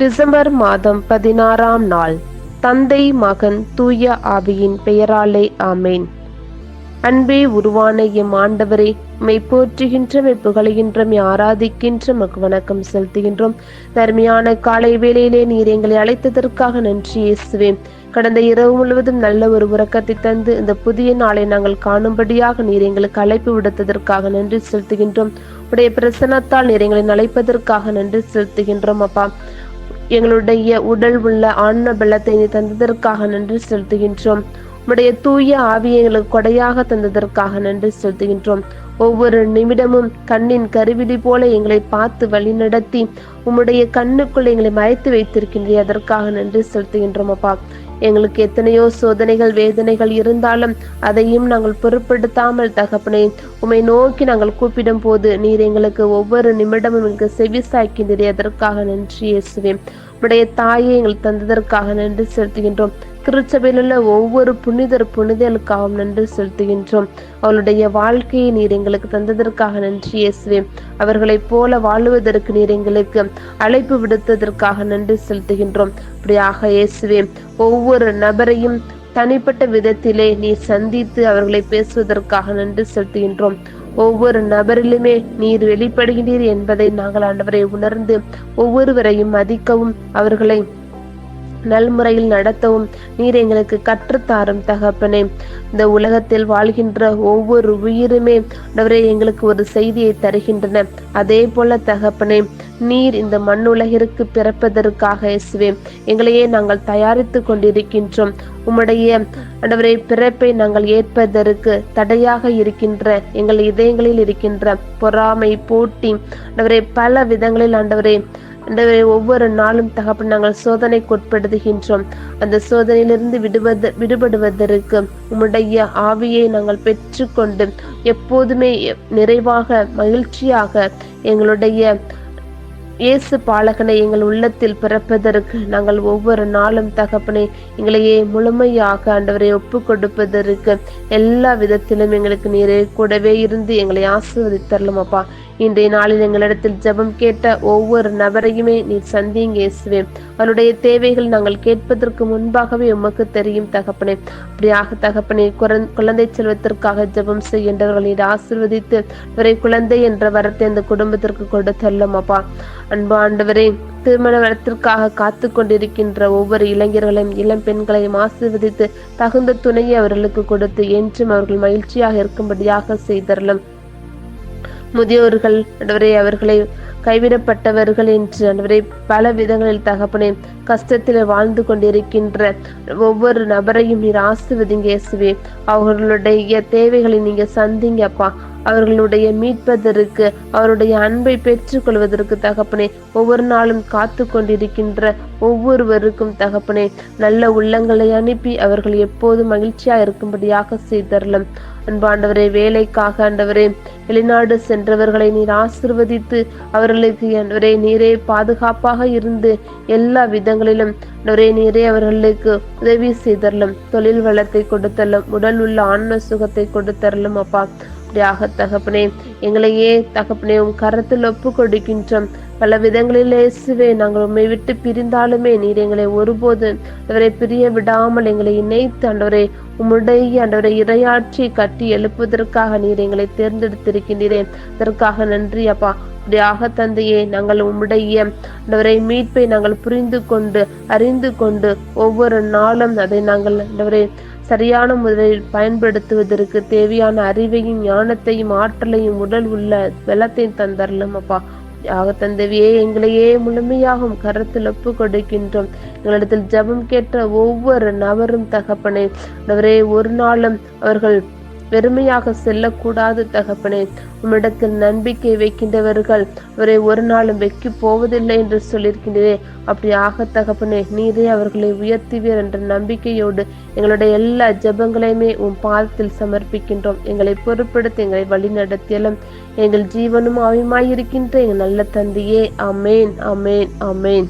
December மாதம் பதினாறாம் நாள். தந்தை மகன் தூய ஆவியின் பெயராலே ஆமேன். அன்பே உருவான எம் ஆண்டவரே மெய் போற்றுகின்ற மெய் புகழுகின்ற ஆராதிக்கின்ற மக்கு வணக்கம் செலுத்துகின்றோம். தர்மையான காலை வேளையிலே நீர் எங்களை அழைத்ததற்காக நன்றி இயேசுவேன் கடந்த இரவு முழுவதும் நல்ல ஒரு உறக்கத்தை தந்து இந்த புதிய நாளை நாங்கள் காணும்படியாக நீர் எங்களுக்கு அழைப்பு விடுத்ததற்காக நன்றி செலுத்துகின்றோம். உடைய பிரசனத்தால் நீர் எங்களை அழைப்பதற்காக நன்றி செலுத்துகின்றோம் அப்பா. எங்களுடைய உடல் உள்ள ஆன்ம பலத்தை நீ தந்ததற்காக நன்றி செலுத்துகின்றோம். உம்முடைய தூய ஆவியை எங்களுக்கு கொடையாக தந்ததற்காக நன்றி செலுத்துகின்றோம். ஒவ்வொரு நிமிடமும் கண்ணின் கருவிழி போல எங்களை பார்த்து வழிநடத்தி உம்முடைய கண்ணுக்குள் எங்களை மறைத்து வைத்திருக்கின்றே அதற்காக நன்றி செலுத்துகின்றோம் அப்பா. எங்களுக்கு எத்தனையோ சோதனைகள் வேதனைகள் இருந்தாலும் அதையும் நாங்கள் பொருட்படுத்தாமல் தகப்பனே உம்மை நோக்கி நாங்கள் கூப்பிடும் போது நீர் எங்களுக்கு ஒவ்வொரு நிமிடமும் எங்களுக்கு செவி அதற்காக நன்றி இயேசுவேன் உடைய தாயை எங்களுக்கு தந்ததற்காக நன்றி செலுத்துகின்றோம். திருச்சபையில் உள்ள ஒவ்வொரு புனிதர் புனிதலுக்காகவும் நன்றி செலுத்துகின்றோம். அவளுடைய வாழ்க்கையை நீர் எங்களுக்கு தந்ததற்காக நன்றி இயேசுவே. அவர்களைப் போல வாழுவதற்கு நீர் எங்களுக்கு அழைப்பு விடுத்ததற்காக நன்றி செலுத்துகின்றோம். அப்படியாக இயேசுவே ஒவ்வொரு நபரையும் தனிப்பட்ட விதத்திலே நீர் சந்தித்து அவர்களை பேசுவதற்காக நன்றி செலுத்துகின்றோம். ஒவ்வொரு நபரிலுமே நீர் வெளிப்படுகிறீர் என்பதை நாங்கள் ஆண்டவரை உணர்ந்து ஒவ்வொருவரையும் மதிக்கவும் அவர்களை நல்முறையில் நடத்தவும் நீர் எங்களுக்கு கற்றுத்தாரும் தகப்பனே. இந்த உலகத்தில் வாழ்கின்ற ஒவ்வொரு உயிருமே அவரே எங்களுக்கு ஒரு செய்தியை தருகின்றன. அதே போல தகப்பனே நீர் இந்த மண்ணுலகிற்கு பிறப்பதற்காக இயேசுவே எங்களையே நாங்கள் தயாரித்து கொண்டிருக்கின்றோம். உம்முடைய ஆண்டவரே பிறப்பை நாங்கள் ஏற்பதற்கு தடையாக இருக்கின்ற எங்கள் இதயங்களில் இருக்கின்ற பொறாமை போட்டி ஆண்டவரே பல விதங்களில் ஆண்டவரே ஆண்டவரே ஒவ்வொரு நாளும் தகப்பன் நாங்கள் சோதனைக்கு உட்படுத்துகின்றோம் அந்த சோதனையிலிருந்து விடுவது விடுபடுவதற்கு உம்முடைய ஆவியை நாங்கள் பெற்றுக்கொண்டு எப்போதுமே நிறைவாக மகிழ்ச்சியாக எங்களுடைய இயேசு பாலகனை எங்கள் உள்ளத்தில் பிறப்பதற்கு நாங்கள் ஒவ்வொரு நாளும் தகப்பனை எங்களையே முழுமையாக ஆண்டவரை ஒப்பு கொடுப்பதற்கு எல்லா விதத்திலும் எங்களுக்கு நீரே கூடவே இருந்து எங்களை ஆசீர்வதித்தரலும் அப்பா. இன்றைய நாளில் எங்களிடத்தில் ஜெபம் கேட்ட ஒவ்வொரு நபரையுமே நீர் சந்திங்க இயேசுவே. அவருடைய தேவைகள் நாங்கள் கேட்பதற்கு முன்பாகவே உமக்கு தெரியும் தகப்பனே. அப்படியாக தகப்பனே குழந்தை செல்வத்திற்காக ஜெபம் செய்கின்றவர்கள் நீர் ஆசிர்வதித்து வரை குழந்தை என்ற வரத்தை அந்த குடும்பத்திற்கு கொடுத்தல்லும் அப்பா. அன்பு ஆண்டவரே திருமண வரத்திற்காக காத்து கொண்டிருக்கின்ற ஒவ்வொரு இளைஞர்களையும் இளம் பெண்களையும் ஆசிர்வதித்து தகுந்த துணையை அவர்களுக்கு கொடுத்து என்றும் அவர்கள் மகிழ்ச்சியாக இருக்கும்படியாக செய்தரலும். முதியோர்கள் ஆண்டவரே அவர்களை கைவிடப்பட்டவர்கள் என்று ஆண்டவரே பல விதங்களில் தகப்பனே கஷ்டத்தில் வாழ்ந்து கொண்டிருக்கின்ற ஒவ்வொரு நபரையும் நீர் ஆசிர்வதிங்க இயேசுவே. அவர்களுடைய தேவைகளை நீங்க சந்திங்கப்பா அவர்களுடைய மீட்பதற்கு அவருடைய அன்பை பெற்றுக்கொள்வதற்கு தகப்பனே ஒவ்வொரு நாளும் காத்து கொண்டிருக்கின்ற ஒவ்வொருவருக்கும் தகப்பனே நல்ல உள்ளங்களை அனுப்பி அவர்கள் எப்போதும் மகிழ்ச்சியா இருக்கும்படியாக செய்தரலும். அன்பாண்டவரே வேலைக்காக ஆண்டவரே வெளிநாடு சென்றவர்களை நீர் ஆசிர்வதித்து அவர்களுக்கு ஆண்டவரே நீரே பாதுகாப்பாக இருந்து எல்லா விதங்களிலும் ஆண்டவரே நீரே அவர்களுக்கு உதவி செய்தரலும் தொழில் வளத்தை கொடுத்தரலும் உடல் உள்ள ஆன்ம சுகத்தை கொடுத்தரலும் அப்பா. அப்படியாக தகப்பனே. எங்களையே தகப்பனே உன் கரத்தில் ஒப்பு கொடுக்கின்றோம் பல விதங்களில் இயேசுவே நாங்கள் உம்மை விட்டு பிரிந்தாலுமே நீர் எங்களை ஒருபோது அவரை பிரிய விடாமல் எங்களை இணைத்து அன்றவரை உம்முடைய அன்றவரை இரையாற்றி கட்டி எழுப்புவதற்காக நீர் எங்களை தேர்ந்தெடுத்திருக்கின்றீரே. அதற்காக நன்றி அப்பா. அப்படியாக தந்தையே நாங்கள் உம்முடைய அந்தவரை மீட்பை நாங்கள் புரிந்து கொண்டு அறிந்து கொண்டு ஒவ்வொரு நாளும் அதை நாங்கள் ஆண்டவரை சரியான முறையில் பயன்படுத்துவதற்கு தேவையான அறிவையும் ஞானத்தையும் ஆற்றலையும் உடல் உள்ள வெள்ளத்தையும் தந்தரலும். அப்பா யாக தந்தவியே எங்களையே முழுமையாகும் கரத்தில் ஒப்பு கொடுக்கின்றோம் எங்களிடத்தில் ஜெபம் கேட்ட ஒவ்வொரு நபரும் தகப்பனே அவரே ஒரு நாளும் அவர்கள் வெறுமையாக செல்லக்கூடாது தகப்பனே. உம்மிடத்தில் நம்பிக்கை வைக்கின்றவர்கள் அவரை ஒரு நாளும் வெக்கி போவதில்லை என்று சொல்லியிருக்கின்றே அப்படி ஆக தகப்பனே நீரே அவர்களை உயர்த்துவீர் என்ற நம்பிக்கையோடு எங்களுடைய எல்லா ஜெபங்களையுமே உன் பாதத்தில் சமர்ப்பிக்கின்றோம். எங்களை பொறுப்படுத்தி எங்களை வழிநடத்தியலும் எங்கள் ஜீவனும் ஆவியுமாயிருக்கின்ற எங்கள் நல்ல தந்தையே. அமேன் அமேன் அமேன்